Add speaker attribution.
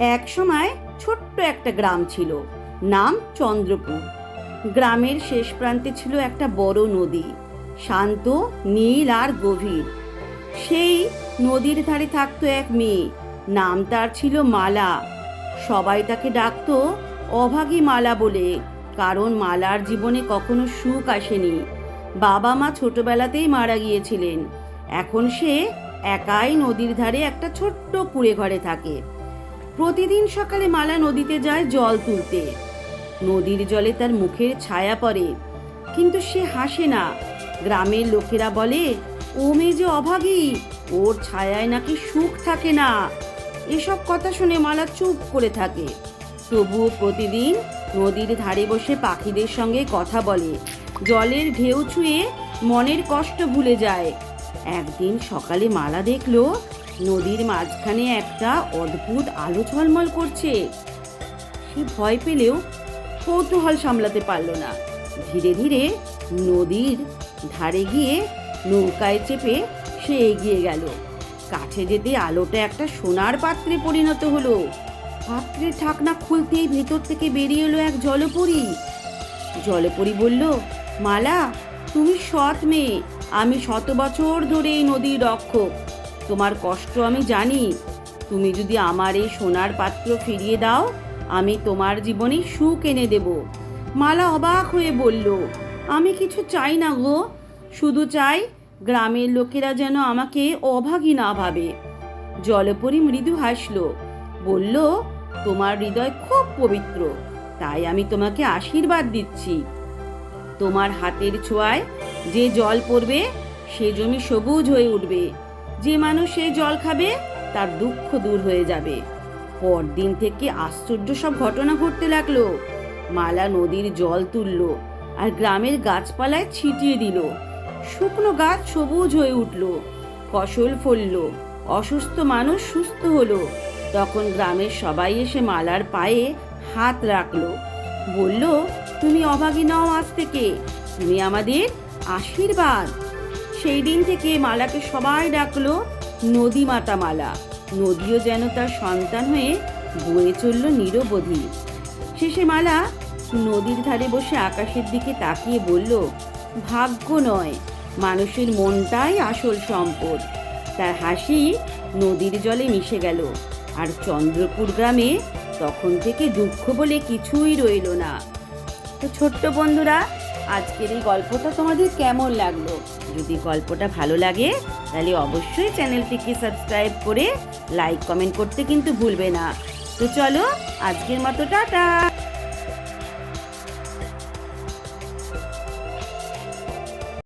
Speaker 1: এক সময় ছোট্ট একটা গ্রাম ছিল, নাম চন্দ্রপুর। গ্রামের শেষ প্রান্তে ছিল একটা বড় নদী, শান্ত, নীল আর গভীর। সেই নদীর ধারে থাকতো এক মেয়ে, নাম তার ছিল মালা। সবাই তাকে ডাকতো অভাগী মালা বলে, কারণ মালার জীবনে কখনো সুখ আসেনি। বাবা মা ছোটবেলাতেই মারা গিয়েছিলেন। এখন সে একাই নদীর ধারে একটা ছোট্ট কুড়ে ঘরে থাকে। প্রতিদিন সকালে মালা নদীতে যায় জল তুলতে। নদীর জলে তার মুখের ছায়া পড়ে, কিন্তু সে হাসে না। গ্রামের লোকেরা বলে, ও মেয়ে যে অভাগী, ওর ছায়ায় নাকি সুখ থাকে না। এসব কথা শুনে মালা চুপ করে থাকে। তবুও প্রতিদিন নদীর ধারে বসে পাখিদের সঙ্গে কথা বলে। জলের ঢেউ ছুঁয়ে মনের কষ্ট ভুলে যায়। একদিন সকালে মালা দেখল নদীর মাঝখানে একটা অদ্ভুত আলো ঝলমল করছে। সে ভয় পেলেও কৌতূহল সামলাতে পারল না। ধীরে ধীরে নদীর ধারে গিয়ে নৌকায় চেপে সে এগিয়ে গেল। কাছে যেতে আলোটা একটা সোনার পাত্রে পরিণত হলো। পাত্রের ঢাকনা খুলতেই ভেতর থেকে বেরিয়ে এলো এক জলপরি। জলপরি বলল, মালা, তুমি সৎ মেয়ে। আমি শত বছর ধরে এই নদীর রক্ষক। তোমার কষ্ট আমি জানি। তুমি যদি আমার এই সোনার পাত্র ফিরিয়ে দাও, আমি তোমার জীবনে সুখ এনে দেব। মালা অবাক হয়ে বলল, আমি কিছু চাই না গো। শুধু চাই গ্রামের লোকেরা যেন আমাকে অভাগী না ভাবে। জলপরি মৃদু হাসল, বলল, তোমার হৃদয় খুব পবিত্র, তাই আমি তোমাকে আশীর্বাদ দিচ্ছি। তোমার হাতের ছোঁয়ায় যে জল পড়বে, সে জমি সবুজ হয়ে উঠবে। যে মানুষ সেই জল খাবে, তার দুঃখ দূর হয়ে যাবে। পরদিন থেকে আশ্চর্য সব ঘটনা ঘটতে লাগল। মালা নদীর জল তুলল আর গ্রামের গাছপালায় ছিটিয়ে দিল। শুকনো গাছ সবুজ হয়ে উঠল, ফসল ফলল, অসুস্থ মানুষ সুস্থ হলো। তখন গ্রামের সবাই এসে মালার পায়ে হাত রাখল। বলল, তুমি অভাগী নও আজ থেকে। তুমি আমাদের আশীর্বাদ। সেই দিন থেকে মালাকে সবাই ডাকলো, নদী মাতা মালা। নদীও যেন তার সন্তান হয়ে বয়ে চলল নিরবধি। শেষে মালা নদীর ধারে বসে আকাশের দিকে তাকিয়ে বলল, ভাগ্য নয়, মানুষের মনটাই আসল সম্পদ। তার হাসি নদীর জলে মিশে গেল, আর চন্দ্রপুর গ্রামে তখন থেকে দুঃখ বলে কিছুই রইল না। তো ছোট্ট বন্ধুরা আজকের এই গল্পটা তোমাদের কেমন লাগল? যদি গল্পটা ভালো লাগে, তাহলে অবশ্যই চ্যানেলটিকে সাবস্ক্রাইব করে লাইক, কমেন্ট করতে কিন্তু ভুলবে না। তো চলো, আজকের মতো টাটা!